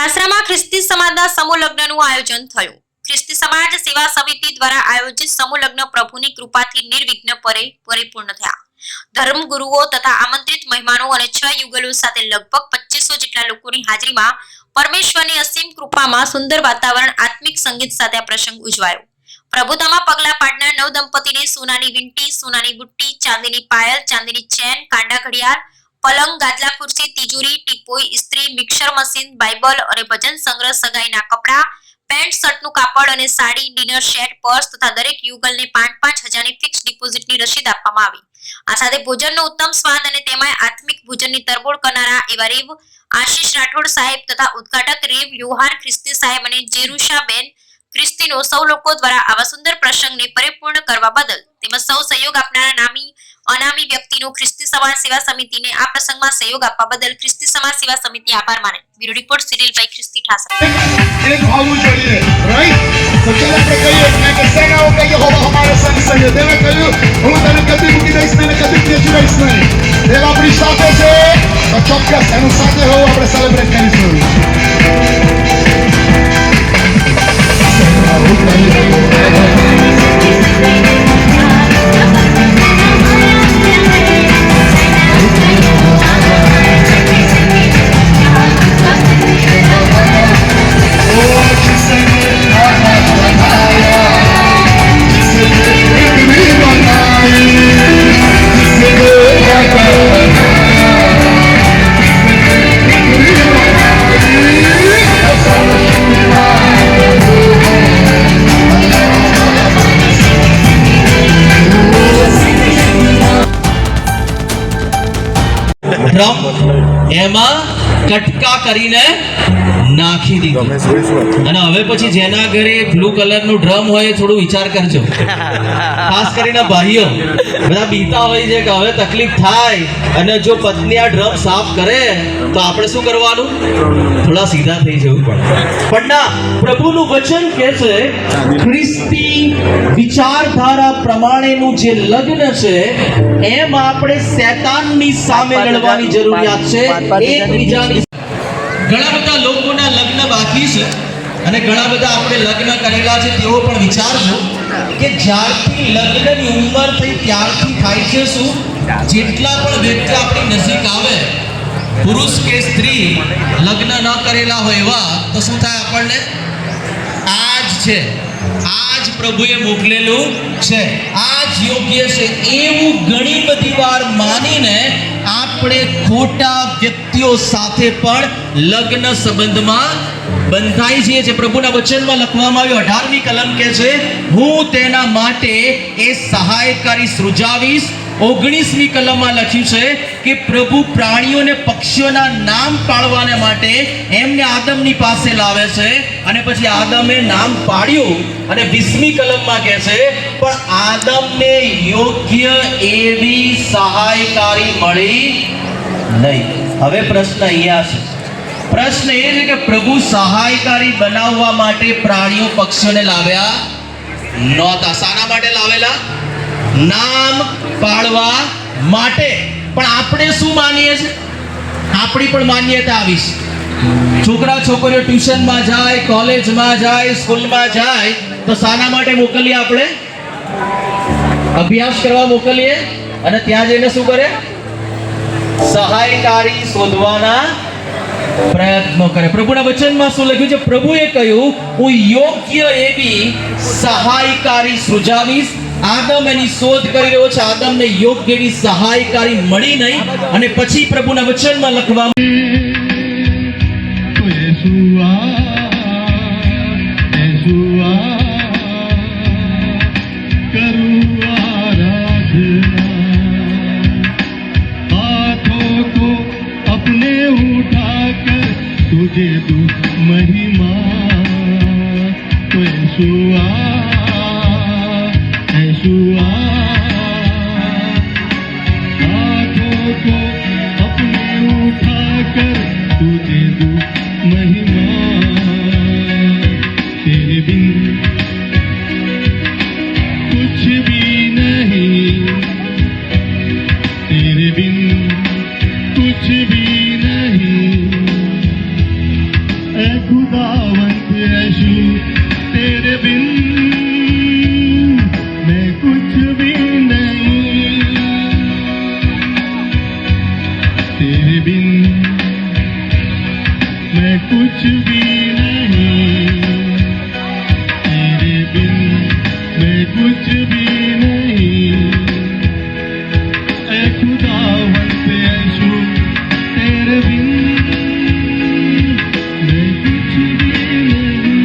ઠાસરામાં ખ્રિસ્તી સમાજના સમૂહ લગ્નનું આયોજન થયું. ખ્રિસ્તી સમાજ સેવા સમિતિ દ્વારા આયોજિત સમૂહ લગ્ન પ્રભુની કૃપાથી નિર્વિઘ્ન પરે, પરિપૂર્ણ થયા. ધર્મગુરુઓ તથા આમંત્રિત મહેમાનો અને છ યુગલો સાથે લગભગ પચીસો જેટલા લોકોની હાજરીમાં પરમેશ્વરની અસીમ કૃપામાં સુંદર વાતાવરણ, આત્મિક સંગીત સાથે આ પ્રસંગ ઉજવાયો. પ્રભુતામાં પગલા પાડનાર નવ દંપતીને સોનાની વીંટી, સોનાની બુટ્ટી, ચાંદીની પાયલ, ચાંદીની ચેન, કાંડા ઘડિયાળ પલંગ, ગાદલા, ખુરશી, તિજોરી, ટીપોઈ, ઇસ્ત્રી, મિક્સર મશીન, બાઇબલ અને ભજન સંગ્રહ સગાઈના કપડાં, પેન્ટ, શર્ટનું કાપડ અને સાડી, ડિનર સેટ, પર્સ તથા દરેક યુગલને પાંચ પાંચ હજારની ફિક્સ ડિપોઝિટની રસીદ આપવામાં આવી. આ સાથે ભોજનનો ઉત્તમ સ્વાદ અને તેમાં આત્મિક ભોજનની તરબોળ કરનારા એવા રેવ આશીષ રાઠોડ સાહેબ તથા ઉદ્ઘાટક રેવ યોહાન ખ્રિસ્તી સાહેબ અને જેરુષાબેન ખ્રિસ્તીનો સૌ લોકો દ્વારા આવા સુંદર પ્રસંગને પરિપૂર્ણ કરવા બદલ તેમજ સૌ સહયોગ આપનારા નામી અનામી વ્યક્તિનો ખ્રિસ્તી સમાજ સેવા સમિતિને આ પ્રસંગમાં સહયોગ આપવા બદલ ખ્રિસ્તી સમાજ સેવા સમિતિ આભાર માને. બ્યુરો રિપોર્ટ સિરિલભાઈ ખ્રિસ્તી ઠાસર. એક હોવું જોઈએ રાઈટ તો ચાલો આપણે કહીએ કે કસાના હોગા યે હોગા હમારે સંગ સંગ દેવા કહ્યું ડ્રમ કટકા કરીને નાખી દીધું. અને હવે પછી જેના ઘરે બ્લુ કલરનું ડ્રમ હોય થોડું વિચાર કરજો. ખાસ કરીને ભાઈઓ. બધા બીતા હોય છે કે હવે તકલીફ થાય. અને જો પત્ની આ ડ્રમ સાફ કરે તો આપણે શું કરવાનું? થોડા સીધા થઈ જવું પડે. પણ ના પ્રભુનું વચન કહે છે ખ્રિસ્તી વિચારધારા પ્રમાણેનું જે લગ્ન છે એમ આપણે શેતાનની સામે લડવાની જરૂરિયાત છે. એકબીજાની ઘણા બધા લોકોના લગ્ન બાકી છે અને ઘણા બધા આપણે લગ્ન કરેલા છે તેઓ પણ વિચારજો કે જ્યારથી લગ્નની ઉંમર થઈ ત્યારથી થાય છે શું? જેટલા પણ વ્યક્તિ આપણી નજીક આવે, પુરુષ કે સ્ત્રી, લગ્ન ન કરેલા હોય એવા, તો શું થાય આપણને? આજ છે. આજ પ્રભુએ મોકલેલું છે. આજ યોગ્ય છે. એવું ઘણી બધી વાર માનીને આપણે ખોટા વ્યક્તિઓ સાથે પણ લગ્ન સંબંધમાં બંધાઈ જઈએ છે પ્રભુના વચનમાં લખવામાં આવ્યું, અઢારમી કલમ કે છે, હું તેના માટે એ સહાયકારી સૃજાવીશ. ઓગણીસમી કલમમાં લખ્યું છે કે પ્રભુ પ્રાણીઓને પક્ષીઓના નામ પાડવાને માટે એમને આદમની પાસે લાવે છે અને પછી આદમે નામ પાડ્યું અને વીસમી કલમમાં કહે છે, પણ આદમને યોગ્ય એવી સહાયકારી મળી નહીં. હવે પ્રશ્ન અહીંયા છે. પ્રશ્ન એ છે કે પ્રભુ સહાયકારી બનાવવા માટે પ્રાણીઓ પક્ષીઓને લાવ્યા નહોતા. શાના માટે લાવેલા? નામ પાડવા માટે. પણ આપણે શું માનીએ છીએ? આપણી પણ માન્યતા આવી છે છોકરા છોકરીઓ ટ્યુશનમાં જાય, કોલેજમાં જાય, સ્કૂલમાં જાય, તો શાના માટે મોકલીએ આપણે? અભ્યાસ કરવા મોકલીએ? અને ત્યાં જઈને શું કરે? સહાયકારી શોધવાના પ્રયત્નો કરે. પ્રભુના વચનમાં શું લખ્યું છે? પ્રભુએ કહ્યું, હું યોગ્ય એવી સહાયકારી સૃજાવીશ. આદમ એની શોધ કરી રહ્યો છે. આદમને યોગ્ય એવી સહાયકારી મળી નહીં. અને પછી પ્રભુના વચનમાં લખવામાં मैं कुछ भी नहीं तेरे बिन मैं कुछ भी नहीं ऐ खुदावंत यीशु तेरे बिन मैं कुछ भी नहीं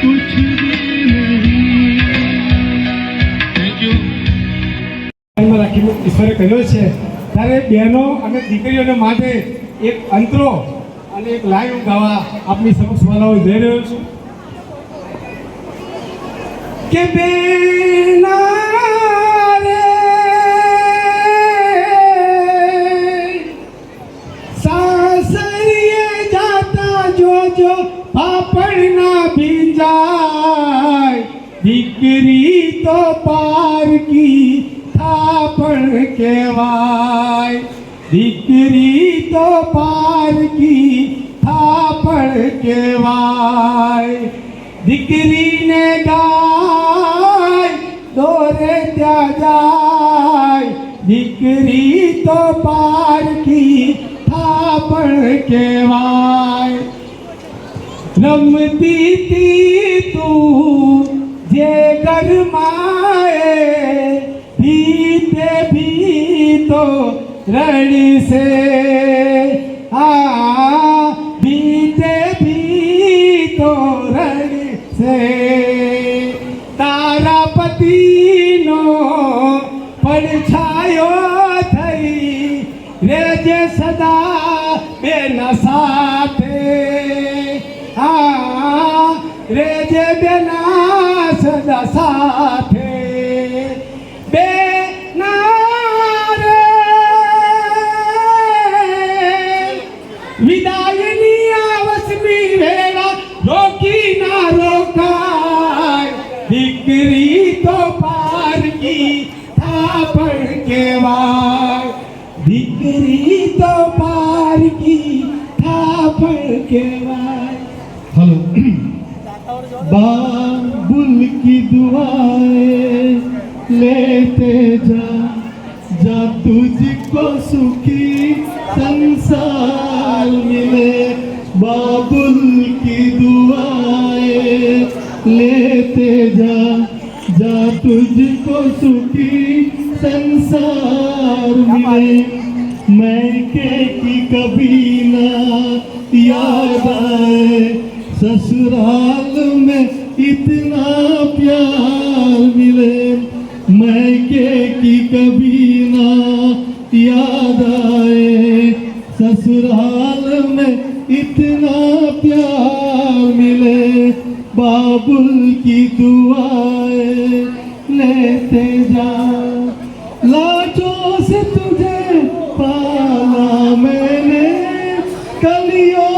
कुछ भी नहीं थैंक यू ધ્યાનમાં રાખીને ઈશ્વરે કર્યો છે ત્યારે બહેનો અને દીકરીઓને માટે એક અંતરો અને એક લાઈવ ગાવા આપની સમક્ષ બોલાવવા જઈ રહ્યો છું. કે બેના રે સાસરીએ જાતા જોજો પાપડ ના ભીંજાય, દીકરી દીકરી તો પારકી થાપણ કહેવાય દીકરીને ગાય દોરે ત્યાં જાય દીકરી તો પારકી થાપણ કહેવાય રમતી તી તું જે ઘરમાએ ભીતે ભીતો સે આ ભીતે ભીતો સે તારા પતિનો પડછાયો થઈ રેજે સદા બેના સાથે. આ રેજે બેના સદા સાથે. हेलो। बाबुल की दुआएँ लेते जा जा तुझको सुखी संसार मिले। बाबुल की दुआएँ लेते जा जा तुझको सुखी संसार मिले। मैं के की कभी ना याद आए ससुराल में इतना प्यार मिले मैं के की कभी ना याद आए ससुराल में इतना प्यार मिले बाबुल की दुआएं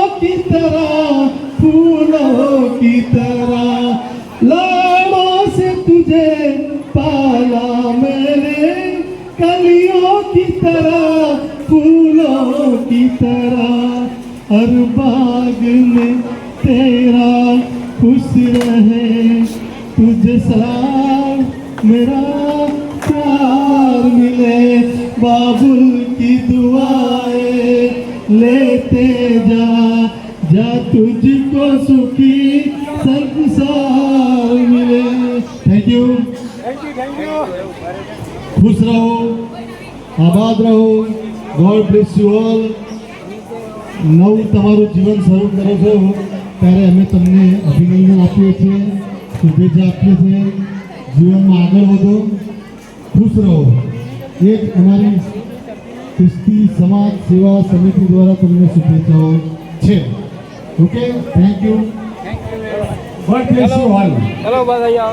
की तरह, फूलों की तरह, लाड़ों से तुझे पाला मैंने। कलियों की तरह, फूलों की तरह, हर बाग में तेरा खुश रहे। तुझे सा मेरा प्यार मिले, बाबुल की दुआएँ लेते जा। जा तुझको सुखी संसार मिले थैंक यू खुश रहो આબાદ રહો ગોડ બ્લેસ યુ ઓલ નવું તમારું જીવન શરૂ કરો છો ત્યારે અમે તમને અભિનંદન આપીએ છીએ શુભેચ્છા આપીએ છીએ જીવનમાં આગળ વધો ખુશ રહો એ જ અમારી ખ્રિસ્તી સમાજ સેવા સમિતિ દ્વારા તમને શુભેચ્છાઓ છે Okay thank you God bless you all Hello, Badaya.